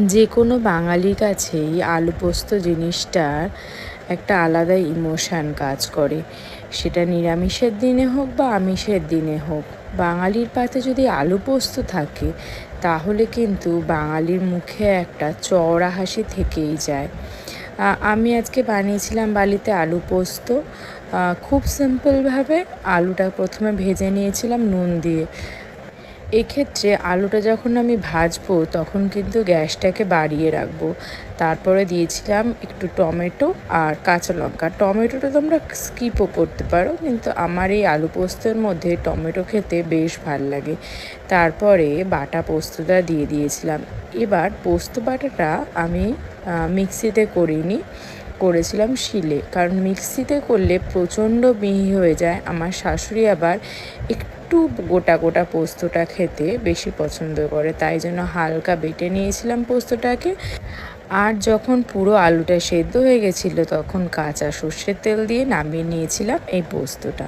যে কোনো বাঙালির কাছেই আলু পোস্ত জিনিসটার একটা আলাদা ইমোশান কাজ করে। সেটা নিরামিষের দিনে হোক বা আমিষের দিনে হোক। বাঙালির পাতে যদি আলু পোস্ত থাকে, তাহলে কিন্তু বাঙালির মুখে একটা চওড়া হাসি থেকেই যায়। আমি আজকে বানিয়েছিলাম বালিতে আলু পোস্ত খুব সিম্পলভাবে আলুটা প্রথমে ভেজে নিয়েছিলাম নুন দিয়ে। এক্ষেত্রে আলুটা যখন আমি ভাজবো, তখন কিন্তু গ্যাসটাকে বাড়িয়ে রাখব। তারপরে দিয়েছিলাম একটু টমেটো আর কাঁচা লঙ্কা। টমেটোটা তোমরা স্কিপও করতে পারো, কিন্তু আমার এই আলু পোস্তের মধ্যে টমেটো খেতে বেশ ভালো লাগে। তারপরে বাটা পোস্তটা দিয়ে দিয়েছিলাম। এবার পোস্ত বাটাটা আমি মিক্সিতে করিনি। করেছিলাম শিলে। কারণ মিক্সিতে করলে প্রচণ্ড মিহি হয়ে যায়। আমার শাশুড়ি আবার একটু গোটা গোটা পোস্তটা খেতে বেশি পছন্দ করে। তাই জন্য হালকা বেটে নিয়েছিলাম পোস্তটাকে। আর যখন পুরো আলুটা সেদ্ধ হয়ে গেছিল, তখন কাঁচা সর্ষের তেল দিয়ে নামিয়ে নিয়েছিলাম এই পোস্তটা।